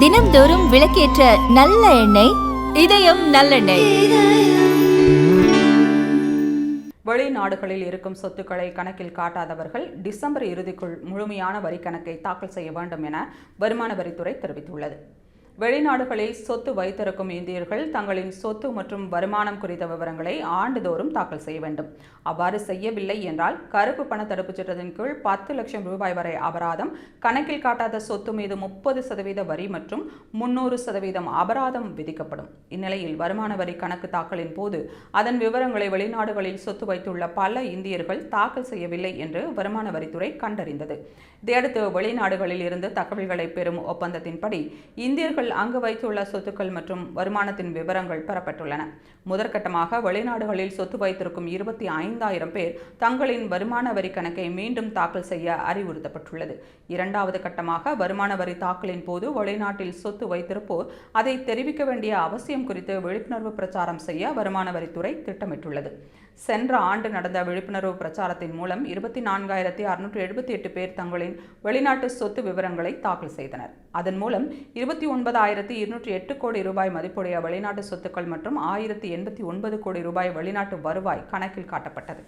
தினம்தோறும் விளக்கேற்ற நல்ல எண்ணெய் இதயம் நல்லெண்ணெய். வெளிநாடுகளில் இருக்கும் சொத்துக்களை கணக்கில் காட்டாதவர்கள் டிசம்பர் இறுதிக்குள் முழுமையான வரி கணக்கை தாக்கல் செய்ய வேண்டும் என வருமான வரித்துறை தெரிவித்துள்ளது. வெளிநாடுகளில் சொத்து வைத்திருக்கும் இந்தியர்கள் தங்களின் சொத்து மற்றும் வருமானம் குறித்த விவரங்களை ஆண்டுதோறும் தாக்கல் செய்ய வேண்டும். அவ்வாறு செய்யவில்லை என்றால் கருப்பு பண தடுப்புச் சட்டத்தின் கீழ் பத்து லட்சம் ரூபாய் வரை அபராதம் கணக்கில் காட்டாத சொத்து மீது முப்பது சதவீத வரி மற்றும் முன்னூறு சதவீதம் அபராதம் விதிக்கப்படும். இந்நிலையில் வருமான வரி கணக்கு தாக்கலின் போது அதன் விவரங்களை வெளிநாடுகளில் சொத்து வைத்துள்ள பல இந்தியர்கள் தாக்கல் செய்யவில்லை என்று வருமான வரித்துறை கண்டறிந்தது. இதையடுத்து வெளிநாடுகளில் இருந்து தகவல்களை பெறும் ஒப்பந்தத்தின்படி இந்தியர்கள் அவர்கள் அங்கு வைத்துள்ள சொத்துக்கள் மற்றும் வருமானத்தின் விவரங்கள் பெறப்பட்டுள்ளன. முதற்கட்டமாக வெளிநாடுகளில் சொத்து வைத்திருக்கும் இருபத்தி ஐந்தாயிரம் பேர் தங்களின் வருமான வரி கணக்கை மீண்டும் தாக்கல் செய்ய அறிவுறுத்தப்பட்டுள்ளது. இரண்டாவது கட்டமாக வருமான வரி தாக்கலின் போது வெளிநாட்டில் சொத்து வைத்திருப்போர் அதை தெரிவிக்க வேண்டிய அவசியம் குறித்து விழிப்புணர்வு பிரச்சாரம் செய்ய வருமான வரித்துறை திட்டமிட்டுள்ளது. சென்ற ஆண்டு நடந்த விழிப்புணர்வு பிரச்சாரத்தின் மூலம் இருபத்தி நான்காயிரத்தி அறுநூற்றி எழுபத்தி எட்டு பேர் தங்களின் வெளிநாட்டு சொத்து விவரங்களை தாக்கல் செய்தனர். அதன் மூலம் இருபத்தி ஒன்பது ஒன்பதாயிரத்தி இருநூற்றி எட்டு கோடி ரூபாய் மதிப்புடைய வெளிநாட்டு சொத்துக்கள் மற்றும் ஆயிரத்தி எண்பத்தி ஒன்பது கோடி ரூபாய் வெளிநாட்டு வருவாய் கணக்கில் காட்டப்பட்டது.